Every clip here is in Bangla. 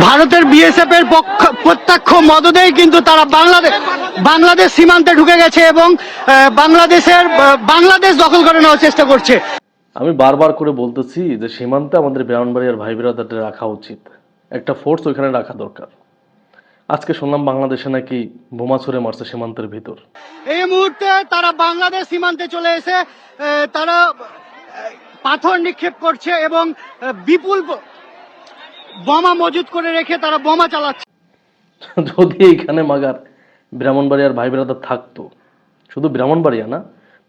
ভারতের বিএসএফ এর পক্ষ- প্রত্যক্ষ মদদেই কিন্তু তারা বাংলাদেশ বাংলাদেশ সীমান্তে ঢুকে গেছে এবং বাংলাদেশের বাংলাদেশ দখল করে নেওয়ার চেষ্টা করছে। আমি বারবার করে বলতেছি যে সীমান্তে আমাদের ব্রাহ্মণবাড়িয়ার ভাই বিরাদারদের রাখা উচিত। একটা ফোর্স ওইখানে রাখা দরকার। আজকে শুনলাম বাংলাদেশে নাকি বোমা ছুড়ে মারছে সীমান্তের ভিতর। এই মুহূর্তে তারা বাংলাদেশ সীমান্তে চলে এসে তারা পাথর নিক্ষেপ করছে এবং বিপুল বোমা মজুত করে রেখে তারা বোমা চালাচ্ছে। যদি এইখানে মাগার ব্রাহ্মণবাড়িয়ার ভাই বিরাদার থাকতো, শুধু ব্রাহ্মণবাড়িয়া না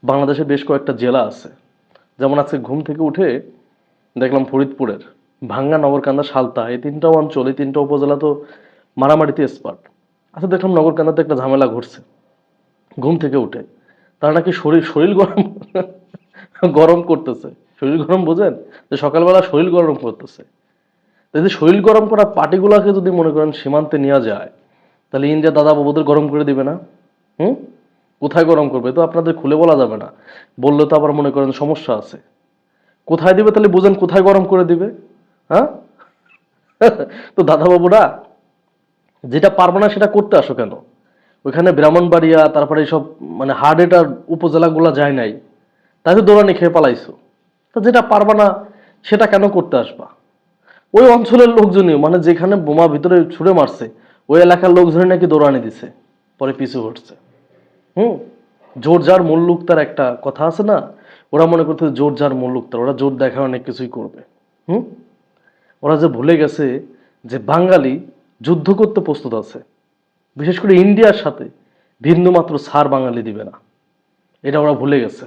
বাংলাদেশে বেশ কয়েকটা জেলা আছে। যেমন আজকে ঘুম থেকে উঠে দেখলাম ফরিদপুরের ভাঙ্গা নগরকান্দা সালতা, এই তিনটা অঞ্চল, এই তিনটা উপজেলা তো মারামারিতে এক্সপার্ট আচ্ছা দেখলাম নগরকান্দাতে একটা ঝামেলা ঘটছে, ঘুম থেকে উঠে। তারা নাকি শরীর শরীর গরম গরম করতেছে। শরীর গরম বোঝেন? যে সকালবেলা শরীর গরম করতেছে। যদি শরীর গরম করা পার্টিগুলোকে যদি মনে করেন সীমান্তে নেওয়া যায়, তাহলে ইন্ডিয়া দাদা বাবুদের গরম করে দিবে না? হুম? কোথায় গরম করবে? তো আপনাদের খুলে বলা যাবে না। বললে তো আবার মনে করেন সমস্যা আছে। কোথায় দিবে? তাহলে বুঝেন কোথায় গরম করে দিবে। হ্যাঁ? তো দাদা বাবুরা, যেটা পারব না সেটা করতে আসো কেন? ওইখানে ব্রাহ্মণবাড়িয়া, তারপরে এইসব মানে হার্ড এটার উপজেলাগুলো যায় নাই। তাই তো দৌড়ানি খেয়ে পালাইছো। তো যেটা পারবা না সেটা কেন করতে আসবা? ওই অঞ্চলের লোকজনই মানে যেখানে বোমা ভিতরে ছুড়ে মারছে, ওই এলাকার লোকজনই নাকি দৌড়ানি দিছে, পরে পিছু হটছে। হুম? জোর যার মুল্লুক তার একটা কথা আছে না, ওরা মনে করতে জোর যার মুল্লুক তার ওরা জোর দেখা অনেক কিছুই করবে। হুম? ওরা যে ভুলে গেছে যে বাঙালি যুদ্ধ করতে প্রস্তুত আছে, বিশেষ করে ইন্ডিয়ার সাথে বিন্দু মাত্র সার বাঙালি দিবে না। এটা ওরা ভুলে গেছে।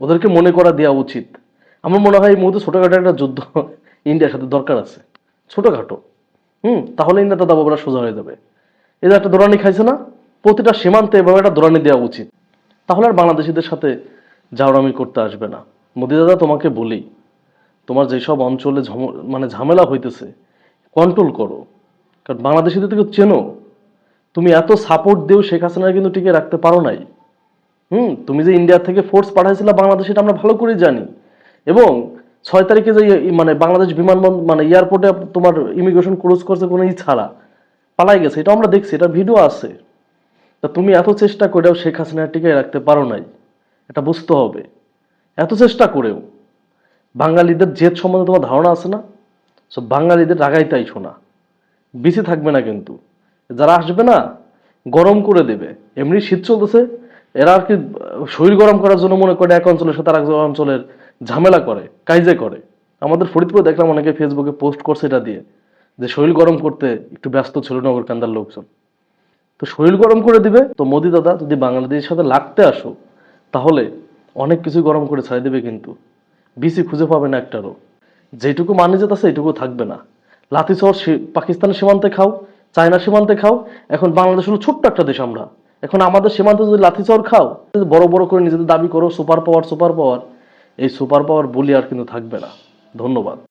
ওদেরকে মনে করা দেওয়া উচিত। আমার মনে হয় এই মুহূর্তে ছোটোখাটো একটা যুদ্ধ ইন্ডিয়ার সাথে দরকার আছে। ছোটোখাটো। হুম? তাহলে ইন্ডিয়া দাদা বাবারা সোজা হয়ে যাবে। এদের একটা দৌড়ানি খাইছে না? প্রতিটা সীমান্তে এভাবে একটা দৌড়ানি দেওয়া উচিত। তাহলে আর বাংলাদেশিদের সাথে জাউরামি করতে আসবে না। মোদি দাদা, তোমাকে বলি, তোমার যেসব অঞ্চলে মানে ঝামেলা হইতেছে কন্ট্রোল করো। কারণ বাংলাদেশিদের থেকে চেনো, তুমি এত সাপোর্ট দিও শেখ হাসিনা কিন্তু টিকে রাখতে পারো নাই। হুম? তুমি যে ইন্ডিয়া থেকে ফোর্স পাঠাইছিলে বাংলাদেশে এটা আমরা ভালো করে জানি। এবং ছয় তারিখে যে মানে বাংলাদেশ বিমানবন্দর মানে এয়ারপোর্টে তোমার ইমিগ্রেশন ক্লোজ করছে কোনো ছাড়া, পালাই গেছে, এটা আমরা দেখছি, এটা ভিডিও আছে। তা তুমি এত চেষ্টা করেও শেখ হাসিনা টিকে রাখতে পারো নাই, এটা বুঝতে হবে। এত চেষ্টা করেও, বাঙালিদের জেদ সম্বন্ধে তোমার ধারণা আছে না? সব বাঙালিদের রাগাইতাই শোনা বেশি থাকবে না কিন্তু। যারা আসবে না, গরম করে দেবে। এমনি শীত চলতেছে, এরা আর কি শরীর গরম করার জন্য মনে করে এক অঞ্চলের সাথে আর এক অঞ্চলের ঝামেলা করে, কাইজে করে। আমাদের ফরিদপুরে দেখলাম অনেকে ফেসবুকে পোস্ট করছে এটা দিয়ে, যে শরীর গরম করতে একটু ব্যস্ত ছিল নগরকান্দার লোকজন। তো শরীর গরম করে দিবে, তো মোদি দাদা যদি বাংলাদেশের সাথে লাগতে আসো, তাহলে অনেক কিছু গরম করে ছাড়ে দেবে কিন্তু। বিসি খুঁজে পাবে না একটারও। যেটুকু মানে যেতে আছে এইটুকু থাকবে না। লাঠিচর পাকিস্তানের সীমান্তে খাও, চায়না সীমান্তে খাও, এখন বাংলাদেশ হলো ছোট্ট একটা দেশ আমরা। এখন আমাদের সীমান্তে যদি লাঠিচর খাও, বড় বড় করে নিজেদের দাবি করো সুপার পাওয়ার সুপার পাওয়ার এই সুপার পাওয়ার বলি আর কিন্তু থাকবে না। ধন্যবাদ।